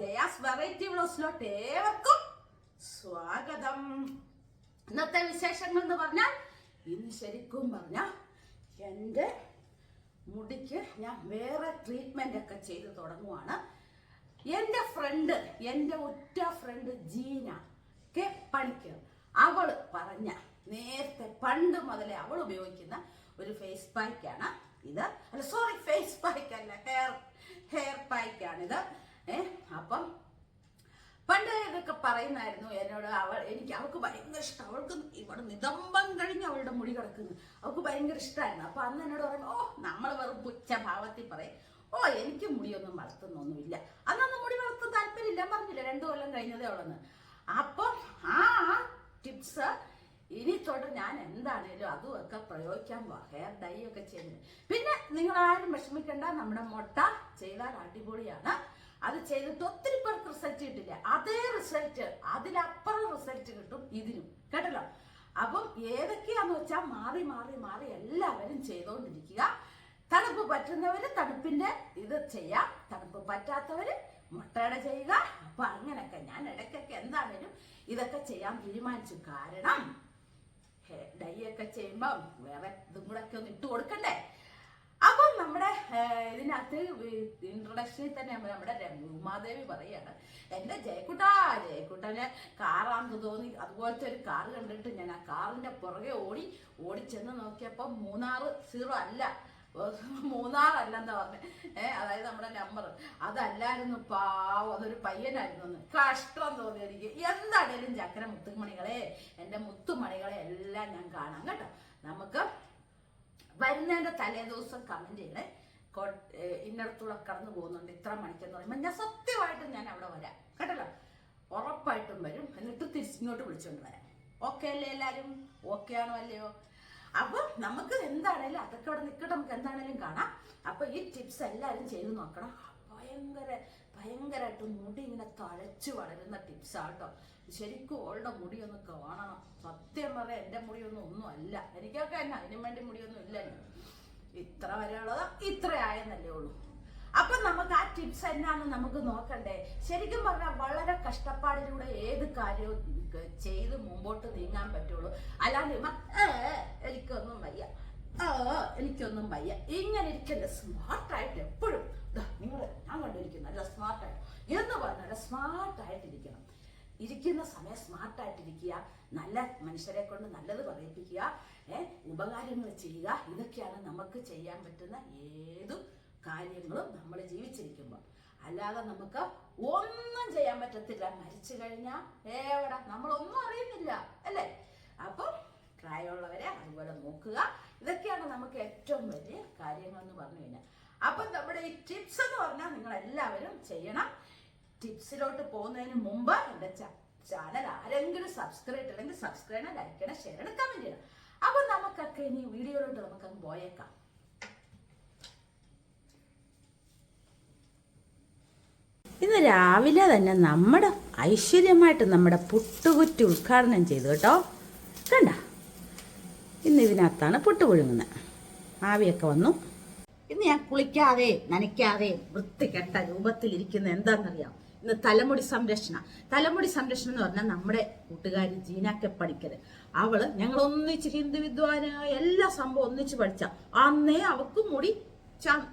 Jaya's variety വ്ലോസിലോട്ട് ഏവർക്കും സ്വാഗതം. ഇന്നത്തെ വിശേഷങ്ങൾ എന്ന് പറഞ്ഞാൽ ഇന്ന് ശരിക്കും പറഞ്ഞ എന്റെ മുടിക്ക് ഞാൻ വേറെ ട്രീറ്റ്മെന്റ് ഒക്കെ ചെയ്ത് തുടങ്ങുവാണ്. എന്റെ ഫ്രണ്ട് എന്റെ ഒറ്റ ഫ്രണ്ട് ജീന കെ പണിക്കർ അവൾ പറഞ്ഞ നേരത്തെ പണ്ട് മുതലേ അവൾ ഉപയോഗിക്കുന്ന ഒരു ഫേസ് പാക്കാണ് ഇത്. അല്ല സോറി ഫേസ് പാക്ക് അല്ല ഹെയർ ഹെയർ പായ്ക്കാണിത് ഏ? അപ്പം പണ്ട് ഇതൊക്കെ പറയുന്നായിരുന്നു എന്നോട് അവൾ എനിക്ക് അവൾക്ക് ഭയങ്കര ഇഷ്ടം. അവൾക്ക് ഇവിടെ നിതംബം കഴിഞ്ഞ് അവളുടെ മുടി കിടക്കുന്നു. അവൾക്ക് ഭയങ്കര ഇഷ്ടമായിരുന്നു അപ്പൊ അന്ന് എന്നോട് പറയും ഓ നമ്മൾ വെറും പുച്ഛ ഭാവത്തിൽ പറയും. ഓ എനിക്ക് മുടിയൊന്നും വളർത്തുന്നൊന്നുമില്ല. അന്നൊന്നും മുടി വളർത്താൻ താല്പര്യമില്ല. പറഞ്ഞില്ല രണ്ടു കൊല്ലം കഴിഞ്ഞതേ ഉള്ളെന്ന്. അപ്പം ആ ടിപ്സ് ഇനി തൊട്ട് ഞാൻ എന്താണേലും അതും ഒക്കെ പ്രയോഗിക്കാൻ പോവാ ഹെയർ ഡൈ ഒക്കെ ചെയ്യുന്നത്. പിന്നെ നിങ്ങൾ ആരും വിഷമിക്കേണ്ട നമ്മുടെ മുട്ട ചെയ്താൽ അടിപൊളിയാണ്. അത് ചെയ്തിട്ട് ഒത്തിരി പേർക്ക് റിസൾട്ട് കിട്ടില്ല. അതേ റിസൾട്ട് അതിലപ്പുറം റിസൾട്ട് കിട്ടും ഇതിനും കേട്ടല്ലോ? അപ്പം ഏതൊക്കെയാന്ന് വെച്ചാൽ മാറി മാറി മാറി എല്ലാവരും ചെയ്തുകൊണ്ടിരിക്കുക. തണുപ്പ് പറ്റുന്നവര് തണുപ്പിന്റെ ഇത് ചെയ്യാം. തണുപ്പ് പറ്റാത്തവര് മുട്ടയുടെ ചെയ്യുക. അപ്പൊ അങ്ങനെയൊക്കെ ഞാൻ ഇടയ്ക്കൊക്കെ എന്താണേലും ഇതൊക്കെ ചെയ്യാൻ തീരുമാനിച്ചു. കാരണം ഡൈ ചെയ്യുമ്പം വേറെ ഇതും കൂടെ ഒക്കെ ഒന്ന് ഇട്ട് കൊടുക്കണ്ടേ? അപ്പം നമ്മുടെ ഇതിനകത്ത് ഇൻട്രൊഡക്ഷനിൽ തന്നെ നമ്മുടെ ഉമാദേവി പറയാണ് എന്റെ ജയക്കുട്ടാ ജയക്കുട്ടനെ കാറാണെന്ന് തോന്നി. അതുപോലത്തെ ഒരു കാർ കണ്ടിട്ട് ഞാൻ ആ കാറിന്റെ പുറകെ ഓടി ഓടിച്ചെന്ന് നോക്കിയപ്പോൾ മൂന്നാറ് സീറോ അല്ല. മൂന്നാറല്ലെന്നാ പറഞ്ഞത് ഏഹ് അതായത് നമ്മുടെ നമ്പർ അതല്ലായിരുന്നു പാവം. അതൊരു പയ്യനായിരുന്നു കഷ്ടം തോന്നി എനിക്ക്. എന്താണേലും ചക്കര മുത്തുമണികളെ എന്റെ മുത്തുമണികളെ എല്ലാം ഞാൻ കാണാം കേട്ടോ. നമുക്ക് വരുന്നതിന്റെ തലേ ദിവസം കമന്റ് ചെയ്യണേ. ഇന്നടത്തൂടെ കടന്നു പോകുന്നുണ്ട്. ഇത്ര മണിക്കെന്ന് പറയുമ്പോൾ ഞാൻ സത്യമായിട്ടും ഞാൻ അവിടെ വരാം. കേട്ടല്ലോ? ഉറപ്പായിട്ടും വരും. എന്നിട്ട് തിരിച്ചിങ്ങോട്ട് വിളിച്ചുകൊണ്ട് വരാം. ഓക്കെ അല്ലേ എല്ലാവരും ഓക്കെ ആണോ അല്ലയോ? അപ്പൊ നമുക്ക് എന്താണേലും അതൊക്കെ അവിടെ നിൽക്കട്ടെ നമുക്ക് എന്താണേലും കാണാം. അപ്പൊ ഈ ടിപ്സ് എല്ലാവരും ചെയ്ത് നോക്കണം. ഭയങ്കര ഭയങ്കരമായിട്ട് മുടി ഇങ്ങനെ തഴച്ചു വളരുന്ന ടിപ്സ് ആട്ടോ ശരിക്കും ഓളുടെ മുടി ഒന്ന് കാണണം. സത്യം പറയാം എന്റെ മുടിയൊന്നും ഒന്നും അല്ല. എനിക്കൊക്കെ തന്നെ അതിനും വേണ്ടി മുടിയൊന്നും ഇല്ല. ഇത്ര വരെയുള്ളത്. ഇത്ര ആയെന്നല്ലേ ഉള്ളൂ. അപ്പൊ നമുക്ക് ആ ടിപ്സ് എന്നാന്ന് നമുക്ക് നോക്കണ്ടേ? ശരിക്കും പറഞ്ഞാൽ വളരെ കഷ്ടപ്പാടിലൂടെ ഏത് കാര്യവും ചെയ്ത് മുമ്പോട്ട് നീങ്ങാൻ പറ്റുള്ളൂ. അല്ലാണ്ട് ഇവ, "ഏ, എനിക്കൊന്നും വയ്യ. എനിക്കൊന്നും വയ്യ. ഇങ്ങനെ ഇരിക്കല്ലേ സ്മാർട്ടായിട്ട് എപ്പോഴും. നിങ്ങൾ ഞാൻ കണ്ടിരിക്കുന്നു നല്ല സ്മാർട്ടായിട്ട് എന്ന് പറഞ്ഞാൽ സ്മാർട്ടായിട്ടിരിക്കണം ഇരിക്കുന്ന സമയം സ്മാർട്ടായിട്ടിരിക്കുക നല്ല മനുഷ്യരെ കൊണ്ട് നല്ലത് പറയിപ്പിക്കുക. ഉപകാരങ്ങൾ ചെയ്യുക. ഇതൊക്കെയാണ് നമുക്ക് ചെയ്യാൻ പറ്റുന്ന ഏതു കാര്യങ്ങളും നമ്മൾ ജീവിച്ചിരിക്കുമ്പോൾ അല്ലാതെ നമുക്ക് ഒന്നും ചെയ്യാൻ പറ്റത്തില്ല. മരിച്ചു കഴിഞ്ഞാൽ എവിടെ നമ്മളൊന്നും അറിയുന്നില്ല. അല്ലേ? അപ്പം പ്രായമുള്ളവരെ അതുപോലെ നോക്കുക. ഇതൊക്കെയാണ് നമുക്ക് ഏറ്റവും വലിയ കാര്യങ്ങൾ എന്ന് പറഞ്ഞു കഴിഞ്ഞാൽ അപ്പം നമ്മുടെ ഈ ടിപ്സ് എന്ന് പറഞ്ഞാൽ നിങ്ങൾ എല്ലാവരും ചെയ്യണം. ടിപ്സിലോട്ട് പോകുന്നതിന് മുമ്പ് എന്റെ ചാനൽ ആരെങ്കിലും സബ്സ്ക്രൈബ് ചെയ്യണമെങ്കിൽ സബ്സ്ക്രൈബ് ചെയ്യണം ലൈക്ക് ചെയ്യണം ഷെയർ ചെയ്യണം ചെയ്യണം. അപ്പം നമുക്കൊക്കെ ഇനി വീഡിയോയിലോട്ട് നമുക്കങ്ങ് പോയേക്കാം. ഇന്ന് രാവിലെ തന്നെ നമ്മുടെ ഐശ്വര്യമായിട്ട് നമ്മുടെ പുട്ടുകുറ്റി ഉദ്ഘാടനം ചെയ്തു കേട്ടോ. കണ്ട? ഇന്ന് ഇതിനകത്താണ് പുട്ട് പുഴുങ്ങുന്നത്. ആവിയൊക്കെ വന്നു. ഇന്ന് ഞാൻ കുളിക്കാതെ നനയ്ക്കാതെ വൃത്തികെട്ട രൂപത്തിലിരിക്കുന്ന എന്താണെന്നറിയാം ഇന്ന് തലമുടി സംരക്ഷണ. തലമുടി സംരക്ഷണം എന്ന് പറഞ്ഞാൽ നമ്മുടെ കൂട്ടുകാരി ജീനാക്കെ പഠിക്കൽ. അവൾ ഞങ്ങൾ ഒന്നിച്ച് ഹിന്ദു വിദ്വാന എല്ലാ സംഭവം ഒന്നിച്ച് പഠിച്ച. അന്നേ അവക്ക് മുടി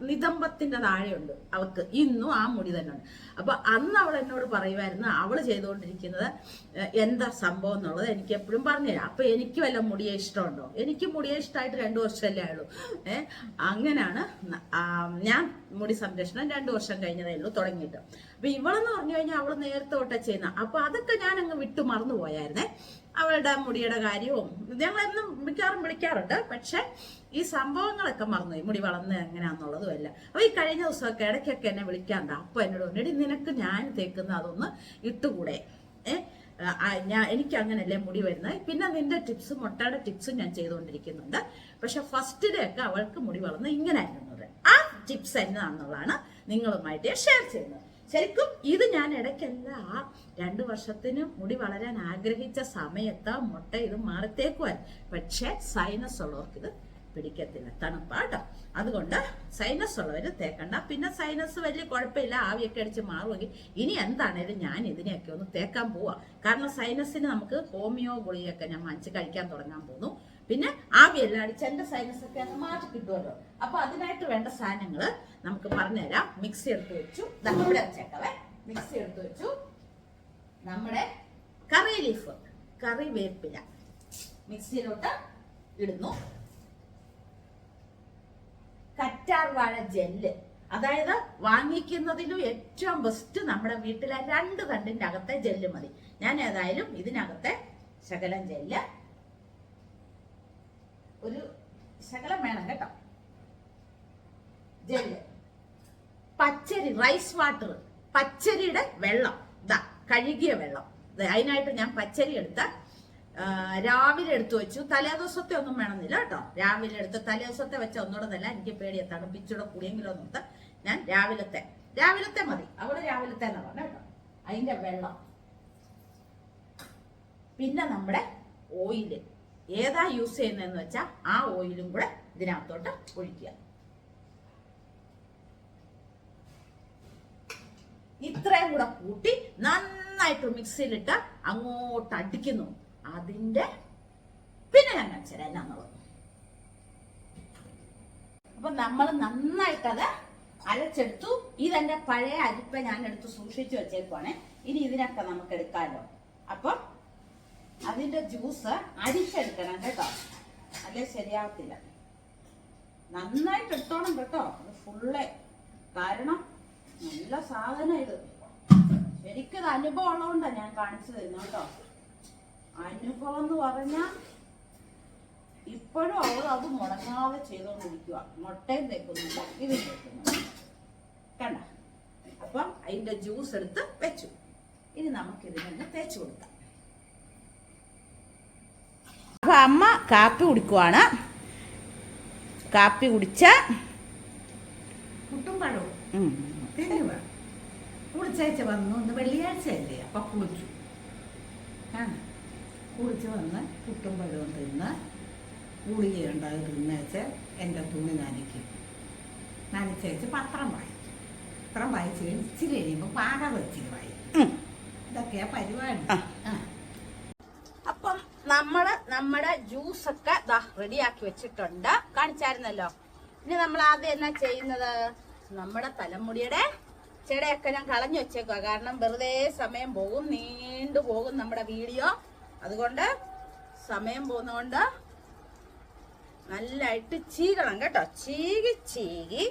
നിതംബത്തിന്റെ താഴെയുണ്ട് അവൾക്ക്. ഇന്നും ആ മുടി തന്നെ ഉണ്ട് അപ്പൊ അന്ന് അവൾ എന്നോട് പറയുമായിരുന്നു അവൾ ചെയ്തുകൊണ്ടിരിക്കുന്നത് എന്താ സംഭവം എന്നുള്ളത് എനിക്ക് എപ്പോഴും പറഞ്ഞുതരാം. അപ്പൊ എനിക്ക് വല്ല മുടിയെ ഇഷ്ടമുണ്ടോ? എനിക്ക് മുടിയെ ഇഷ്ടമായിട്ട് രണ്ടു വർഷമല്ലേ ആയുള്ളൂ. ഏഹ് അങ്ങനെയാണ് ഞാൻ മുടി സംരക്ഷണം രണ്ടു വർഷം കഴിഞ്ഞതേ ഉള്ളൂ തുടങ്ങിയിട്ട്. അപ്പൊ ഇവളെന്ന് പറഞ്ഞു കഴിഞ്ഞാൽ അവൾ നേരത്തെ തൊട്ടേ ചെയ്യുന്ന. അപ്പൊ അതൊക്കെ ഞാൻ അങ്ങ് വിട്ടു മറന്നു പോയായിരുന്നേ. അവളുടെ മുടിയുടെ കാര്യവും ഞങ്ങളെന്നും മിക്കവാറും വിളിക്കാറുണ്ട്. പക്ഷെ ഈ സംഭവങ്ങളൊക്കെ മറന്നുപോയി മുടി വളർന്ന് എങ്ങനെയാന്നുള്ളതും അല്ല. അപ്പൊ ഈ കഴിഞ്ഞ ദിവസമൊക്കെ ഇടയ്ക്കൊക്കെ എന്നെ വിളിക്കാണ്ട അപ്പൊ എന്നോട് പറഞ്ഞു നിനക്ക് ഞാൻ തേക്കുന്ന അതൊന്ന് ഇട്ടുകൂടെ? ഞാൻ എനിക്ക് അങ്ങനല്ലേ മുടി വരുന്നത്. പിന്നെ നിന്റെ ടിപ്സ് മുട്ടയുടെ ടിപ്സും ഞാൻ ചെയ്തുകൊണ്ടിരിക്കുന്നുണ്ട്. പക്ഷെ ഫസ്റ്റ് ഡേ ഒക്കെ അവൾക്ക് മുടി വളർന്ന് ഇങ്ങനെ ആ ടിപ്സ് എന്നാന്നുള്ളതാണ് നിങ്ങളുമായിട്ട് ഷെയർ ചെയ്യുന്നത്. ശരിക്കും ഇത് ഞാൻ ഇടയ്ക്കല്ല രണ്ടു വർഷത്തിന് മുടി വളരാൻ ആഗ്രഹിച്ച സമയത്ത് മുട്ട ഇത് മാറത്തേക്കുവാൻ. പക്ഷെ സൈനസ് ഉള്ളവർക്ക് ഇത് പിടിക്കത്തില്ല. തണുപ്പാട്ടോ. അതുകൊണ്ട് സൈനസ് ഉള്ളവർ തേക്കണ്ട. പിന്നെ സൈനസ് വലിയ കുഴപ്പമില്ല. ആവിയൊക്കെ അടിച്ച് മാറുമെങ്കിൽ ഇനി എന്താണേലും ഞാൻ ഇതിനെയൊക്കെ ഒന്ന് തേക്കാൻ പോവാ. കാരണം സൈനസിന് നമുക്ക് ഹോമിയോ ഗുളിയൊക്കെ ഞാൻ വാങ്ങിച്ച് കഴിക്കാൻ തുടങ്ങാൻ പോകുന്നു. പിന്നെ ആവിയെല്ലാം അടിച്ച് സൈനസ് ഒക്കെ അങ്ങ് മാറ്റി കിട്ടുമല്ലോ. അപ്പൊ അതിനായിട്ട് വേണ്ട സാധനങ്ങൾ നമുക്ക് പറഞ്ഞുതരാം. മിക്സി എടുത്ത് വെച്ചു. നമ്മുടെ വെച്ചേക്കവേ. മിക്സി എടുത്ത് വെച്ചു. നമ്മുടെ കറി ലീഫ് കറി വേപ്പില. മിക്സിയിലോട്ട് ഇടുന്നു. കറ്റാർ വാഴ ജെല്ല് അതായത് വാങ്ങിക്കുന്നതിലും ഏറ്റവും ബെസ്റ്റ് നമ്മുടെ വീട്ടിലെ രണ്ട് തണ്ടിന്റെ അകത്തെ ജെല്ല് മതി. ഞാൻ ഏതായാലും ഇതിനകത്തെ ശകലം ജെല്ല് ഒരു ശകലം വേണം കേട്ടോ. ജെല്ല് പച്ചരി റൈസ് വാട്ടർ പച്ചരിയുടെ വെള്ളം. ഇതാ കഴുകിയ വെള്ളം. അതിനായിട്ട് ഞാൻ പച്ചരി എടുത്ത രാവിലെ എടുത്തു വെച്ചു. തലേ ദിവസത്തെ ഒന്നും വേണമെന്നില്ല കേട്ടോ. രാവിലെ എടുത്ത് തലേ ദിവസത്തെ വെച്ച ഒന്നുകൂടെ നല്ല എനിക്ക് പേടിയ തണുപ്പിച്ചൂടെ കൂടിയെങ്കിലും ഒന്നും ഞാൻ രാവിലത്തെ രാവിലത്തെ മതി. അവിടെ രാവിലത്തെ എന്ന് പറഞ്ഞ കേട്ടോ. അതിന്റെ വെള്ളം. പിന്നെ നമ്മുടെ ഓയിൽ. ഏതാ യൂസ് ചെയ്യുന്നതെന്ന് വെച്ചാൽ ആ ഓയിലും കൂടെ ഇതിനകത്തോട്ട് ഒഴിക്കുക. ഇത്രയും കൂടെ കൂട്ടി നന്നായിട്ട് മിക്സിയിലിട്ട് അങ്ങോട്ട് അടിക്കുന്നു. അതിന്റെ പിന്നെ ഞാൻ കാണിച്ചുതരാം എന്നാന്നുള്ളത് അപ്പൊ നമ്മൾ നന്നായിട്ടത് അരച്ചെടുത്തു. ഇതെന്റെ പഴയ അരിപ്പ ഞാൻ എടുത്ത് സൂക്ഷിച്ചു വെച്ചേക്കുവാണ്. ഇനി ഇതിനൊക്കെ നമുക്ക് എടുക്കാമല്ലോ അപ്പൊ അതിന്റെ ജ്യൂസ് അരിച്ചെടുക്കണം കേട്ടോ. അല്ലേ? ശരിയാവത്തില്ല. നന്നായിട്ട് എടുത്തോണം കേട്ടോ. അത് ഫുള്ള്. കാരണം നല്ല സാധനം ഇത്. ശരിക്കും അനുഭവം ഉള്ളതുകൊണ്ടാണ് ഞാൻ കാണിച്ചു തരുന്നത് കേട്ടോ. അനുഭവം എന്ന് പറഞ്ഞാൽ ഇപ്പോഴും അവൾ അത് മുടങ്ങാതെ ചെയ്തുകൊണ്ടിരിക്കുക മുട്ടയും തേക്കുന്നില്ല ഇതും തേക്കുന്നില്ല കണ്ട? അപ്പം അതിന്റെ ജ്യൂസ് എടുത്ത് വെച്ചു. ഇനി നമുക്ക് ഇതിനൊന്ന് തേച്ചു കൊടുക്കാം. അപ്പൊ അമ്മ കാപ്പി കുടിക്കുവാണ്. കാപ്പി കുടിച്ച കുളിച്ചാഴ്ച വന്നു. ഇന്ന് വെള്ളിയാഴ്ചയല്ലേ. അപ്പം കുളിച്ചു. ആ കുളിച്ച് വന്ന് പുട്ടും പഴവും തിന്ന് ഗുളികയുണ്ടായി തിന്നേച്ച് എന്റെ തുണി നനയ്ക്കും. നനച്ചേച്ച് പത്രം വായിക്കും. പത്രം വായിച്ച് കഴിഞ്ഞ് ഇച്ചിരി കഴിയുമ്പോൾ പാകം വെച്ചിട്ട് വായിക്കും. ഇതൊക്കെയാ പരിപാടി. ആ. നമ്മൾ നമ്മുടെ ജ്യൂസ് ഒക്കെ ദാ റെഡിയാക്കി വെച്ചിട്ടുണ്ട്. കാണിച്ചായിരുന്നല്ലോ. ഇനി നമ്മൾ ആദ്യം എന്നാ ചെയ്യുന്നത്? നമ്മുടെ തലമുടിയുടെ ചെടയൊക്കെ ഞാൻ കളഞ്ഞു വെച്ചേക്കുക കാരണം വെറുതെ സമയം പോകും നീണ്ടു പോകും നമ്മുടെ വീഡിയോ. അതുകൊണ്ട് സമയം പോകുന്നതുകൊണ്ട് നല്ലായിട്ട് ചീകണം കേട്ടോ. ചീകി ചീകി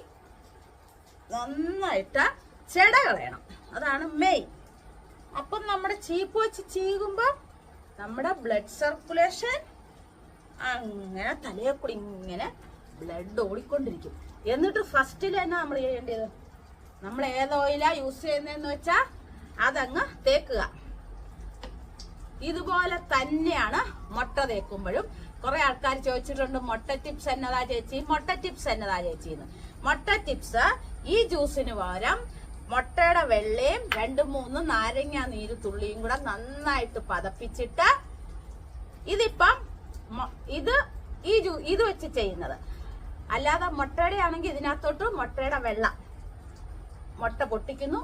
നന്നായിട്ട് ചെട കളയണം. അതാണ് മെയിൻ അപ്പം നമ്മുടെ ചീപ്പ് വെച്ച് ചീകുമ്പോ നമ്മുടെ ബ്ലഡ് സർക്കുലേഷൻ അങ്ങനെ തലയെ കൂടി ഇങ്ങനെ ബ്ലഡ് ഓടിക്കൊണ്ടിരിക്കും. എന്നിട്ട് ഫസ്റ്റിൽ തന്നെ നമ്മൾ ചെയ്യേണ്ടത്? നമ്മൾ ഏത് ഓയിലാ യൂസ് ചെയ്യുന്നതെന്ന് വെച്ചാ അതങ്ങ് തേക്കുക. ഇതുപോലെ തന്നെയാണ് മുട്ട തേക്കുമ്പോഴും. കുറെ ആൾക്കാർ ചോദിച്ചിട്ടുണ്ട് മുട്ട ടിപ്സ് എന്നതാ ചേച്ചി? മുട്ട ടിപ്സ് എന്നതാ ചേച്ചി മുട്ട ടിപ്സ് ഈ ജ്യൂസിന് പകരം മുട്ടയുടെ വെള്ളയും രണ്ട് മൂന്ന് നാരങ്ങ നീര് തുള്ളിയും കൂടെ നന്നായിട്ട് പതപ്പിച്ചിട്ട് ഇതിപ്പം ഇത് ഈ ജ്യൂ ഇത് വെച്ച് ചെയ്യുന്നത്. അല്ലാതെ മുട്ടയുടെ ആണെങ്കിൽ ഇതിനകത്തോട്ട് മുട്ടയുടെ വെള്ളം. മുട്ട പൊട്ടിക്കുന്നു.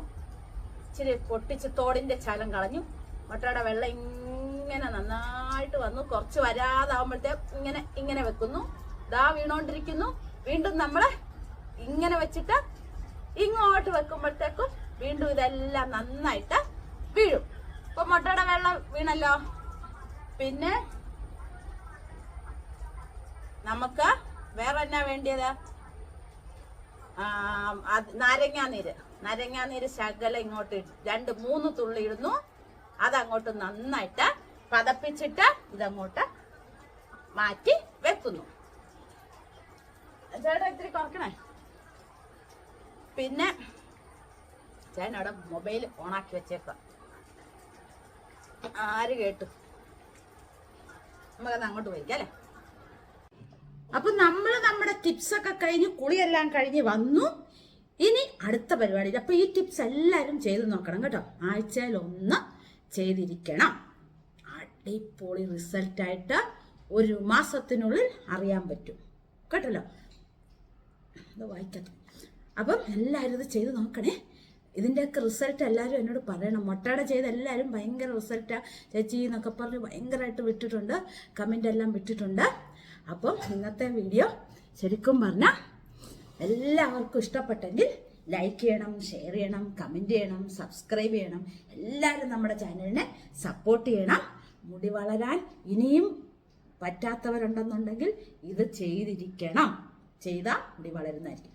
ഇച്ചിരി പൊട്ടിച്ച് തോടിന്റെ ചലം കളഞ്ഞു. മുട്ടയുടെ വെള്ളം ഇങ്ങനെ നന്നായിട്ട് വന്നു. കുറച്ച് വരാതാവുമ്പോഴത്തേക്ക് ഇങ്ങനെ ഇങ്ങനെ വെക്കുന്നു. ദാ വീണോണ്ടിരിക്കുന്നു. വീണ്ടും നമ്മൾ ഇങ്ങനെ വെച്ചിട്ട് ഇങ്ങോട്ട് വെക്കുമ്പോഴത്തേക്കും വീണ്ടും ഇതെല്ലാം നന്നായിട്ട് വീഴും. ഇപ്പൊ മുട്ടയുടെ വെള്ളം വീണല്ലോ? പിന്നെ നമുക്ക് വേറെ എന്നാ വേണ്ടിയത്? നാരങ്ങാനീര്. നാരങ്ങാനീര് ശകലം ഇങ്ങോട്ട് രണ്ട് മൂന്ന് തുള്ളി ഇടുന്നു. അതങ്ങോട്ട് നന്നായിട്ട് പതപ്പിച്ചിട്ട് ഇതങ്ങോട്ട് മാറ്റി വെക്കുന്നു. ചേട്ടാ ഇത്തിരി കുറക്കണേ? പിന്നെ ചേട്ടൻ അവിടെ മൊബൈൽ ഓണാക്കി വെച്ചേക്കാം ആര് കേട്ടു? നമുക്കത് അങ്ങോട്ട് പോയിക്കാം അല്ലേ അപ്പൊ നമ്മൾ നമ്മുടെ ടിപ്സ് ഒക്കെ കഴിഞ്ഞ് കുളിയെല്ലാം കഴിഞ്ഞ് വന്നു. ഇനി അടുത്ത പരിപാടിയിൽ അപ്പൊ ഈ ടിപ്സ് എല്ലാവരും ചെയ്ത് നോക്കണം കേട്ടോ. ആഴ്ചയിൽ ഒന്ന് ചെയ്തിരിക്കണം. അടിപൊളി റിസൾട്ടായിട്ട് ഒരു മാസത്തിനുള്ളിൽ അറിയാൻ പറ്റും. കേട്ടല്ലോ? അത് വായിക്കാം അപ്പം എല്ലാവരും ഇത് ചെയ്ത് നോക്കണേ. ഇതിന്റെയൊക്കെ റിസൾട്ട് എല്ലാവരും എന്നോട് പറയണം. മുട്ടയുടെ ചെയ്ത് എല്ലാവരും ഭയങ്കര റിസൾട്ടാണ് ചേച്ചി എന്നൊക്കെ പറഞ്ഞ് ഭയങ്കരമായിട്ട് വിട്ടിട്ടുണ്ട്. കമന്റ് എല്ലാം വിട്ടിട്ടുണ്ട്. അപ്പം ഇന്നത്തെ വീഡിയോ ശരിക്കും പറഞ്ഞാൽ എല്ലാവർക്കും ഇഷ്ടപ്പെട്ടെങ്കിൽ ലൈക്ക് ചെയ്യണം ഷെയർ ചെയ്യണം കമന്റ് ചെയ്യണം സബ്സ്ക്രൈബ് ചെയ്യണം. എല്ലാവരും നമ്മുടെ ചാനലിനെ സപ്പോർട്ട് ചെയ്യണം. മുടി വളരാൻ ഇനിയും പറ്റാത്തവരുണ്ടെന്നുണ്ടെങ്കിൽ ഇത് ചെയ്തിരിക്കണം. ചെയ്താൽ മുടി വളരുന്നതായിരിക്കും.